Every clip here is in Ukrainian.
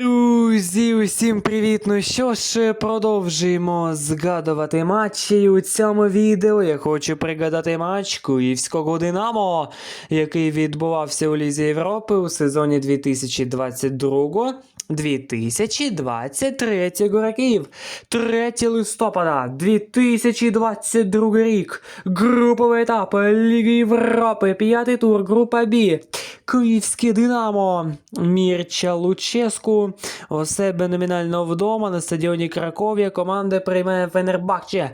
Друзі, усім привіт! Ну що ж, продовжуємо згадувати матчі. І у цьому відео я хочу пригадати матч Київського Динамо, який відбувався у Лізі Європи у сезоні 2022 2023 років. 3 листопада 2022 рік. Груповий етап Ліги Європи. П'ятий тур, група Б. Київське Динамо. Мірча Луческу. У себе номінально вдома на стадіоні Краков'я команда приймає Фенербахче.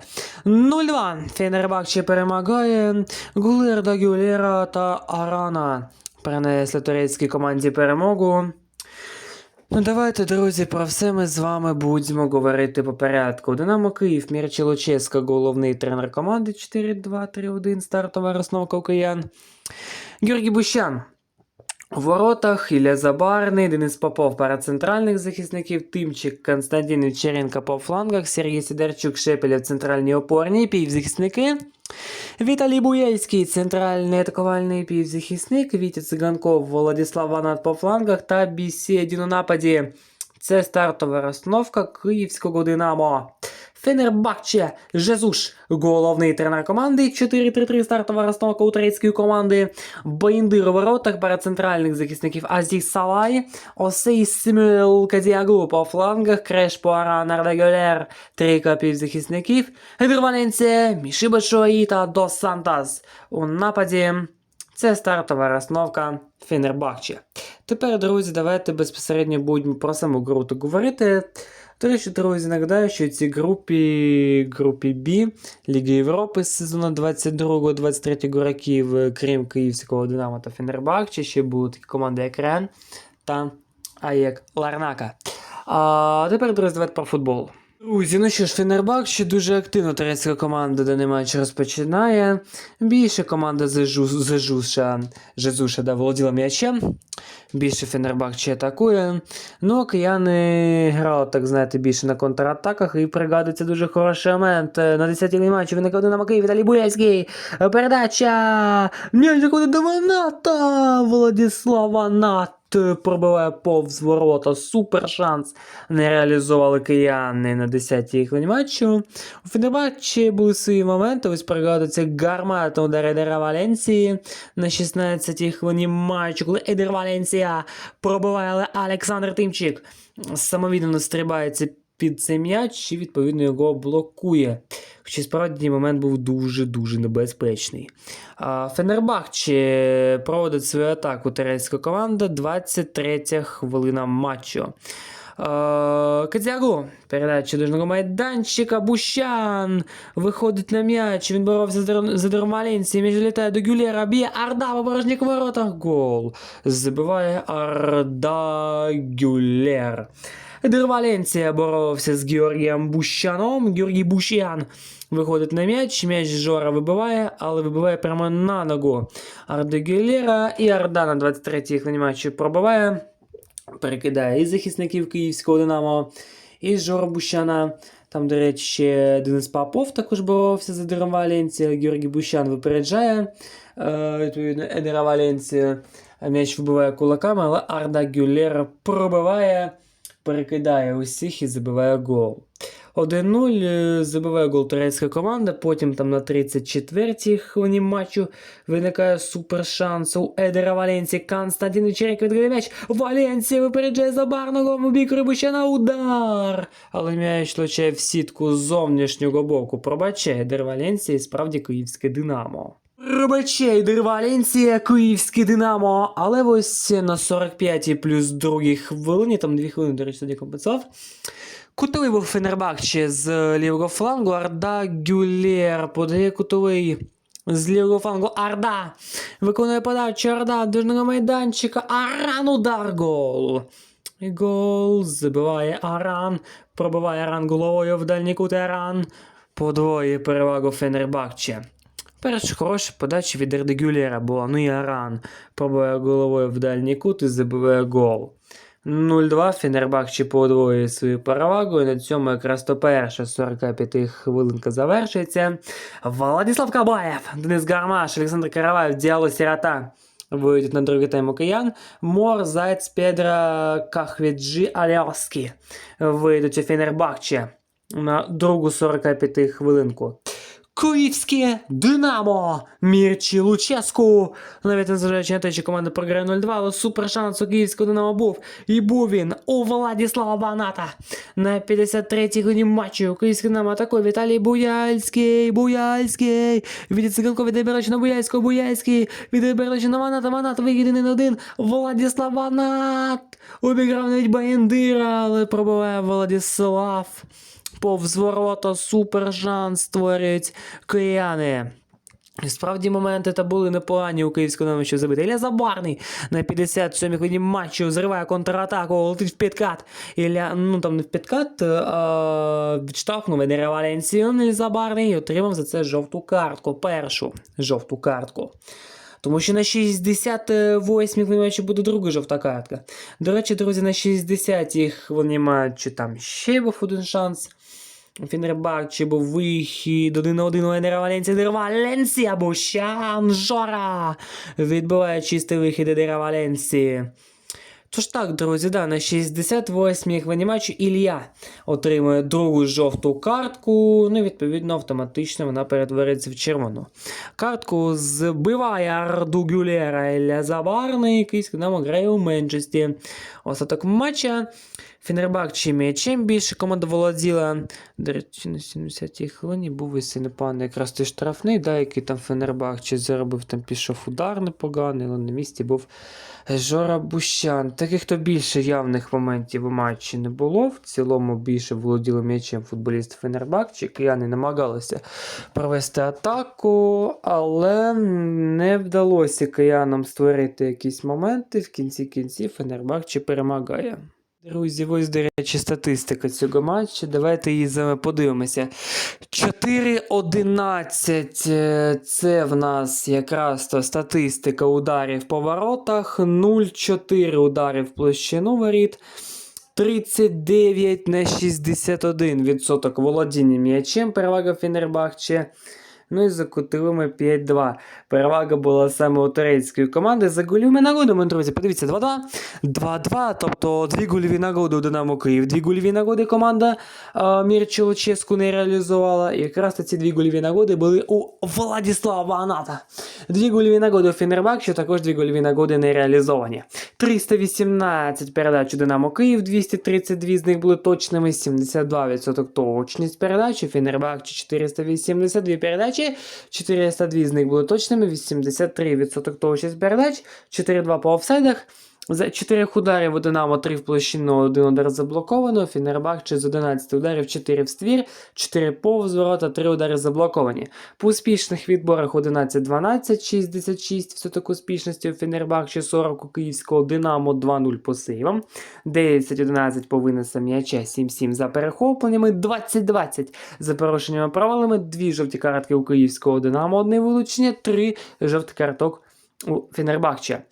0-2. Фенербахче перемагає. Гулерда Гюлера та Арана. Принесли турецькій команді перемогу. Ну давайте, друзі, про все ми з вами будемо говорити по порядку. Динамо Київ, Мірчі Луческа, головний тренер команди 4-2-3-1, стартова розновка у киян. Георгій Бущан. У воротах Ілля Забарний, Денис Попов пара центральних захисників, Тимчик, Константин Вечеренко по флангах, Сергій Сидорчук, Шепелєв центральні опорні, півзахисники. Віталій Буєльський, центральний атакувальний півзахисник, Вітя Циганков, Владислав Ванат по флангах та Бісєдін у нападі. Це стартова розстановка київського Динамо. Фенербахче Жезуш, головний тренер команди, 4-3-3 стартова розстановка у турецької команди. Баїндир у воротах, пара центральних захисників Азіз Салай, Осей Симюел Кадіагу по флангах, Креш Пуара, Арда Гюлер, трійка півзахисників, Едер Валенсія, Міші Башуаї та Дос Сантас у нападі. Це стартова розстановка Фенербахче. Тепер, друзі, давайте безпосередньо будемо про саму гру говорити. До речі, друзі, нагадаю, що ці групі, групі Б Ліги Європи з сезону 22-23 років, е, крім Київського Динамо та Фенербахче, ще будуть команди як Рен та Аєк Ларнака. А тепер, друзі, давайте про футбол. Друзі, ну що ж, Фенербахче дуже активно турецька команда даний матч розпочинає. Більше команда Зежуша, Жезуша да, володіла м'ячем. Більше Фенербахче атакує. Ну, кияни грали, так знаєте, більше на контратаках і пригадується дуже хороший момент. На 10-й матчі виникав Динамо Київ, Віталій Буєцький. Передача! М'яч заходить до Ваната! Владислав Ванат пробиває повз ворота. Супер шанс не реалізували кияни на 10-й хвилині матчу. У Фенербахчі були свої моменти. Ось пригадується гарматний удар Едера Валенсії на 16-й хвилині матчу, коли Едер Валенсія пробиває, але Олександр Тимчик самовідно стрибається під цей м'яч і відповідно його блокує. Хоча справді момент був дуже-дуже небезпечний. Фенербахче проводить свою атаку турецька команда 23 хвилина матчу. Кадзяру, передача дожного майданчика, Бущан виходить на м'яч, він боровся за Дер- за Дермаленці, м'яч літає до Гюлера, б'є Арда по порожніх воротах, гол. Забиває Арда Гюлер. Едер Валенція боровся з Георгієм Бущаном. Георгій Бущан виходить на м'яч, м'яч Жора вибиває, але вибиває прямо на ногу Арда Гюлера. І Арда на 23-й хвилині матчу пробиває, перекидає і захисників київського Динамо, і Жора Бущана. Там, до речі, Денис Попов також боровся за Едером Валенція. Георгій Бущан випереджає е, Валенція. М'яч вибиває кулаками, але Арда Гюлер пробиває перекидає усіх і забиває гол. 1-0 е, забиває гол турецька команда, потім там на 34-й хвилині матчу виникає супер шанс у Едера Валенсії. Константин Вечерек відкриває м'яч. Валенсія випереджає забарного в бік Рибущана удар. Але м'яч влучає в сітку з зовнішнього боку. Пробачає Едер Валенсія і справді київське Динамо. Рибачей Валенсія, Київське Динамо. Але ось на 45-й плюс другій хвилині, там 2 хвилини, до речі, тоді компенсував. Кутовий був Фенербахче з лівого флангу. Арда Гюлєр подає кутовий. З лівого флангу Арда. Виконує подачу Арда до дожного майданчика. Аран удар гол. Гол забиває Аран. Пробиває Аран головою в дальній кут Аран. Подвоює перевагу Фенербахче. Перша хороша подача від Ерде була. Ну і Аран пробує головою в дальній кут і забиває гол. 0-2 Фенербахче подвоює свою перевагу, і на цьому якраз то перша 45 хвилинка завершується. Владислав Кабаєв, Денис Гармаш, Олександр Караваєв, Діало Сірота. вийдуть на другий тайм у киян. Мор, Зайц, Педра, Кахвіджі, Аляски вийдуть у Фенербахче на другу 45 хвилинку. Київське Динамо! Мірчі Луческу! Навіть незважаючи на те, що команда програє 0-2, але супер шанс у київського Динамо був. І був він у Владіслава Баната. На 53-й годині матчу київський Динамо атакує Віталій Буяльський, Буяльський. Від віддає передачу на Буяльського, Буяльський. Віддає передачу на Ваната, Ванат вигід 1-1. Владіслав Ванат! Обіграв навіть Баєндира, але пробиває Владіслав. Повз ворота супер створюють кияни. Справді моменти та були непогані у київського що забити. Ілля Забарний на 57-й хвилині матчу зриває контратаку, летить в підкат. Ілля, ну там не в підкат, а відштовхнув Ведера Валенсію. Ілля Забарний і отримав за це жовту картку. Першу жовту картку. Тому що на 68-й хвилині буде друга жовта картка. До речі, друзі, на 60-й хвилині матчу там ще був один шанс. У Фінербахче був вихід 1 на 1 у Енера Валенсія. Едер Валенсія Бущан Жора. Відбуває чистий вихід Едера Валенсії. Тож так, друзі, да, на 68-й хвилині матчу Ілля отримує другу жовту картку, ну і відповідно автоматично вона перетвориться в червону. Картку збиває Арду Гюлера Ілля Забарний, якийсь нам грає у меншості. Остаток матча. Фенербахче м'ячем більше команда володіла. До речі, на 70-й хвилині був ось непоганий якраз той штрафний, да, який там Фенербахче заробив, там пішов удар непоганий, але на місці був Жора Бущан. Таких то більше явних моментів у матчі не було. В цілому більше володіли м'ячем футболіст Фенербахче. Кияни намагалися провести атаку, але не вдалося киянам створити якісь моменти. В кінці кінців Фенербахче перемагає. Друзі, ось, до речі, статистика цього матчу. Давайте її з вами подивимося. 4-11 е, це в нас якраз то статистика ударів по воротах, 0-4 ударів в площину воріт. 39 на 61 відсоток володіння м'ячем перевага Фенербахче. Ну і за кутовими 5-2. Перевага була саме у турецької команди. За гольовими нагодами, друзі, подивіться, 2-2. 2-2, тобто дві гольові нагоди у Динамо Київ. Дві гольові нагоди команда е, Мірчі Луческу не реалізувала. І якраз ці дві гольові нагоди були у Владіслава Аната. Дві гольові нагоди у Фенербахче, також дві гольові нагоди не реалізовані. 318 передач у Динамо Київ, 232 з них були точними, 72% точність передач. У Фенербахче 482 передачі, 402 з них були точними, 83% точність передач, 4-2 по офсайдах. За 4 ударів у Динамо 3 в площину, 1 удар заблоковано. Фінербахче з 11 ударів 4 в ствір, 4 повз ворота, 3 удари заблоковані. По успішних відборах 11-12, 66% успішності у Фінербахче, 40 у київського Динамо 2-0 по сейвам, 10-11 по винесам м'яча, 7-7 за перехопленнями, 20-20 за порушеннями правилами, 2 жовті картки у київського Динамо, 1 вилучення, 3 жовті карток у Фінербахче.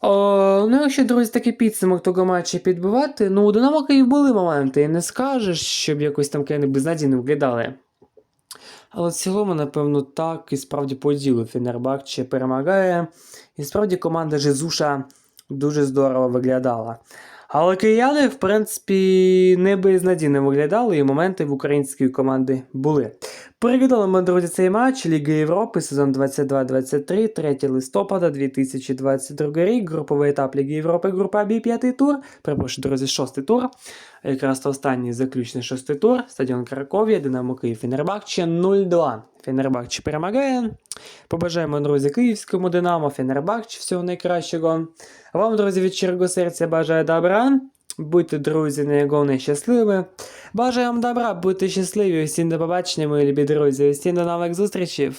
О, ну, якщо, друзі, такий підсумок того матчу підбивати, ну, у Динамо Київ були моменти, і не скажеш, щоб якось там кияни безнадійно виглядали. Але в цілому, напевно, так і справді по ділу Фенербахче перемагає. І справді команда Жезуша дуже здорово виглядала. Але кияни, в принципі, не безнадійно виглядали, і моменти в української команди були. Переглядали ми, друзі, цей матч Ліги Європи, сезон 22-23, 3 листопада 2022 рік, груповий етап Ліги Європи, група Б, п'ятий тур. Перепрошую, друзі, шостий тур. Якраз останній заключний шостий тур. Стадіон Краков'я, Динамо Київ, Фенербахче 0-2. Фенербахче перемагає. Побажаємо, друзі, київському Динамо, Фенербахче всього найкращого. Вам, друзі, від щирого бажаю добра. Будьте, друзі, найголовніше щасливі. Бажаю вам добра, будьте щасливі. Усім до побачення, мої любі друзі. Усім до нових зустрічей.